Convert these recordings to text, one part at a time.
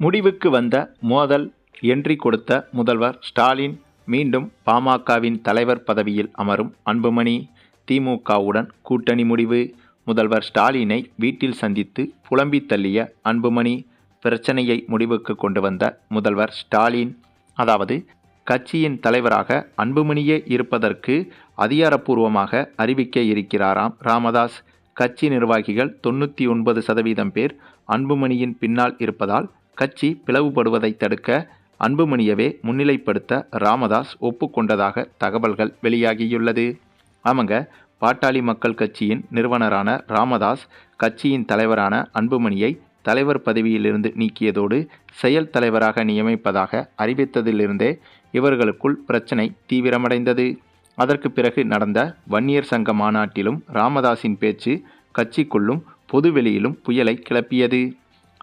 முடிவுக்கு வந்த மோதல் என்றி கொடுத்த முதல்வர் ஸ்டாலின் மீண்டும் பாமகவின் தலைவர் பதவியில் அமரும் அன்புமணி. திமுகவுடன் கூட்டணி முடிவு. முதல்வர் ஸ்டாலினை வீட்டில் சந்தித்து புலம்பி தள்ளிய அன்புமணி பிரச்சனையை முடிவுக்கு கொண்டு வந்த முதல்வர் ஸ்டாலின். அதாவது கட்சியின் தலைவராக அன்புமணியே இருப்பதற்கு அதிகாரப்பூர்வமாக அறிவிக்க இருக்கிறாராம் ராமதாஸ். கட்சி நிர்வாகிகள் தொண்ணூற்றி ஒன்பது சதவீதம் பேர் அன்புமணியின் பின்னால் இருப்பதால் கட்சி பிளவுபடுவதை தடுக்க அன்புமணியவே முன்னிலைப்படுத்த ராமதாஸ் ஒப்புக்கொண்டதாக தகவல்கள் வெளியாகியுள்ளது. ஆமாங்க பாட்டாளி மக்கள் கட்சியின் நிறுவனரான ராமதாஸ் கட்சியின் தலைவரான அன்புமணியை தலைவர் பதவியிலிருந்து நீக்கியதோடு செயல் தலைவராக நியமிப்பதாக அறிவித்ததிலிருந்தே இவர்களுக்குள் பிரச்சனை தீவிரமடைந்தது. அதற்கு பிறகு நடந்த வன்னியர் சங்க மாநாட்டிலும் ராமதாஸின் பேச்சு கட்சிக்குள்ளும் பொதுவெளியிலும் புயலை கிளப்பியது.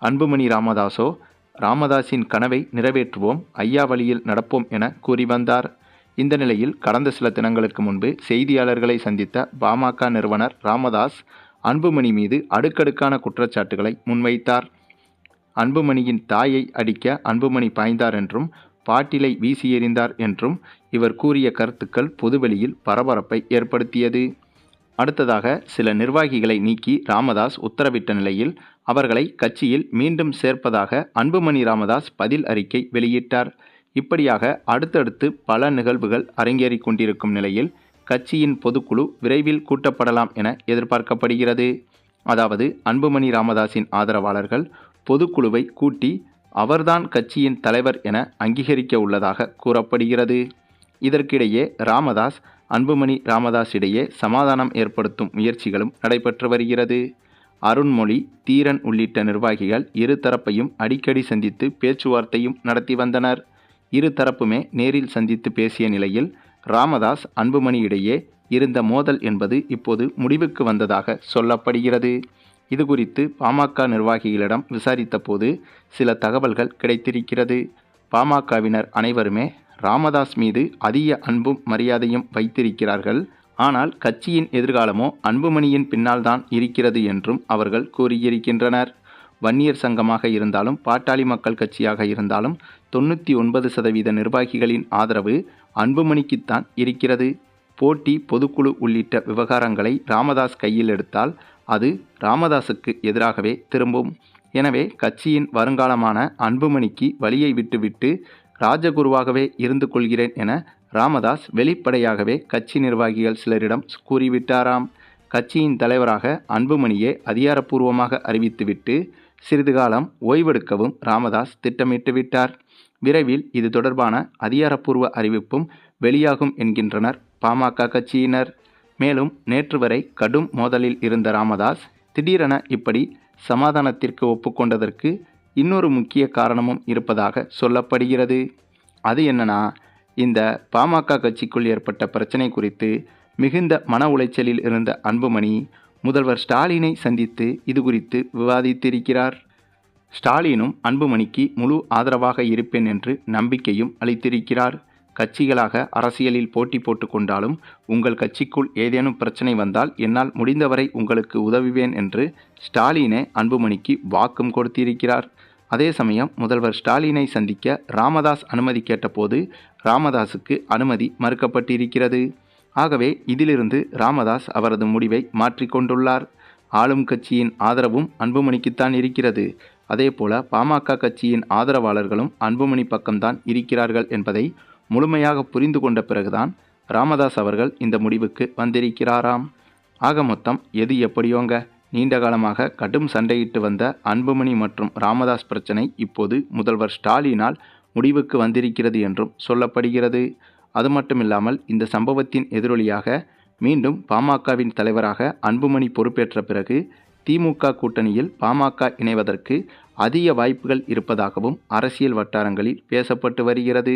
அன்புமணி ராமதாசோ ராமதாஸின் கனவை நிறைவேற்றுவோம் ஐயா வழியில் நடப்போம் என கூறி வந்தார். இந்த நிலையில் கடந்த சில தினங்களுக்கு முன்பு செய்தியாளர்களை சந்தித்த பாமக நிறுவனர் ராமதாஸ் அன்புமணி மீது அடுக்கடுக்கான குற்றச்சாட்டுகளை முன்வைத்தார். அன்புமணியின் தாயை அடிக்க அன்புமணி பாய்ந்தார் என்றும் பாட்டிலை வீசி எறிந்தார் என்றும் இவர் கூறிய கருத்துக்கள் பொதுவெளியில் பரபரப்பை ஏற்படுத்தியது. அடுத்ததாக சில நிர்வாகிகளை நீக்கி ராமதாஸ் உத்தரவிட்ட நிலையில் அவர்களை கட்சியில் மீண்டும் சேர்ப்பதாக அன்புமணி ராமதாஸ் பதில் அறிக்கை வெளியிட்டார். இப்படியாக அடுத்தடுத்து பல நிகழ்வுகள் அரங்கேறிக் கொண்டிருக்கும் நிலையில் கட்சியின் பொதுக்குழு விரைவில் கூட்டப்படலாம் என எதிர்பார்க்கப்படுகிறது. அதாவது அன்புமணி ராமதாஸின் ஆதரவாளர்கள் பொதுக்குழுவை கூட்டி அவர்தான் கட்சியின் தலைவர் என அங்கீகரிக்க உள்ளதாக கூறப்படுகிறது. இதற்கிடையே ராமதாஸ் அன்புமணி ராமதாஸ் இடையே சமாதானம் ஏற்படுத்தும் முயற்சிகளும் நடைபெற்று வருகிறது. அருண்மொழி தீரன் உள்ளிட்ட நிர்வாகிகள் இரு தரப்பையும் அடிக்கடி சந்தித்து பேச்சுவார்த்தையும் நடத்தி வந்தனர். இரு தரப்புமே நேரில் சந்தித்து பேசிய நிலையில் ராமதாஸ் அன்புமணி இடையே இருந்த மோதல் என்பது இப்போது முடிவுக்கு வந்ததாக சொல்லப்படுகிறது. இது குறித்து பாமக நிர்வாகிகளிடம் விசாரித்தபோது சில தகவல்கள் கிடைத்திருக்கிறது. பாமகவினர் அனைவருமே ராமதாஸ் மீது அதிக அன்பும் மரியாதையும் வைத்திருக்கிறார்கள். ஆனால் கட்சியின் எதிர்காலமோ அன்புமணியின் பின்னால் தான் இருக்கிறது என்றும் அவர்கள் கூறியிருக்கின்றனர். வன்னியர் சங்கமாக இருந்தாலும் பாட்டாளி மக்கள் கட்சியாக இருந்தாலும் தொண்ணூற்றி ஒன்பது சதவீத நிர்வாகிகளின் ஆதரவு அன்புமணிக்குத்தான் இருக்கிறது. போட்டி பொதுக்குழு உள்ளிட்ட விவகாரங்களை ராமதாஸ் கையில் எடுத்தால் அது ராமதாஸுக்கு எதிராகவே திரும்பும். எனவே கட்சியின் வருங்காலமான அன்புமணிக்கு வழியை விட்டுவிட்டு ராஜகுருவாகவே இருந்து கொள்கிறேன் என ராமதாஸ் வெளிப்படையாகவே கட்சி நிர்வாகிகள் சிலரிடம் கூறிவிட்டாராம். கட்சியின் தலைவராக அன்புமணியே அதிகாரப்பூர்வமாக அறிவித்துவிட்டு சிறிது காலம் ஓய்வெடுக்கவும் ராமதாஸ் திட்டமிட்டு விட்டார். விரைவில் இது தொடர்பான அதிகாரப்பூர்வ அறிவிப்பும் வெளியாகும் என்கின்றனர் பாமக கட்சியினர். மேலும் நேற்று வரை கடும் மோதலில் இருந்த ராமதாஸ் திடீரென இப்படி சமாதானத்திற்கு ஒப்புக்கொண்டதற்கு இன்னொரு முக்கிய காரணமும் இருப்பதாக சொல்லப்படுகிறது. அது என்னன்னா இந்த பாமக கட்சிக்குள் ஏற்பட்ட பிரச்சனை குறித்து மிகுந்த மன உளைச்சலில் இருந்த அன்புமணி முதல்வர் ஸ்டாலினை சந்தித்து இது குறித்து விவாதித்திருக்கிறார். ஸ்டாலினும் அன்புமணிக்கு முழு ஆதரவாக இருப்பேன் என்று நம்பிக்கையும் அளித்திருக்கிறார். கட்சிகளாக அரசியலில் போட்டி போட்டு கொண்டாலும் உங்கள் கட்சிக்குள் ஏதேனும் பிரச்சனை வந்தால் என்னால் முடிந்தவரை உங்களுக்கு உதவுவேன் என்று ஸ்டாலினே அன்புமணிக்கு வாக்கும் கொடுத்திருக்கிறார். அதே சமயம் முதல்வர் ஸ்டாலினை சந்திக்க ராமதாஸ் அனுமதி கேட்டபோது ராமதாஸுக்கு அனுமதி மறுக்கப்பட்டிருக்கிறது. ஆகவே இதிலிருந்து ராமதாஸ் அவரது முடிவை மாற்றிக்கொண்டுள்ளார். ஆளும் கட்சியின் ஆதரவும் அன்புமணிக்குத்தான் இருக்கிறது. அதேபோல பாமக கட்சியின் ஆதரவாளர்களும் அன்புமணி பக்கம்தான் இருக்கிறார்கள் என்பதை முழுமையாக புரிந்து கொண்ட பிறகுதான் ராமதாஸ் அவர்கள் இந்த முடிவுக்கு வந்திருக்கிறாராம். ஆக மொத்தம் எது எப்படியோங்க? நீண்ட காலமாக கடும் சண்டையிட்டு வந்த அன்புமணி மற்றும் ராமதாஸ் பிரச்சனை இப்போது முதல்வர் ஸ்டாலினால் முடிவுக்கு வந்திருக்கிறது என்றும் சொல்லப்படுகிறது. அது மட்டுமில்லாமல் இந்த சம்பவத்தின் எதிரொலியாக மீண்டும் பாமகவின் தலைவராக அன்புமணி பொறுப்பேற்ற பிறகு திமுக கூட்டணியில் பாமக இணைவதற்கு அதிக வாய்ப்புகள் இருப்பதாகவும் அரசியல் வட்டாரங்களில் பேசப்பட்டு வருகிறது.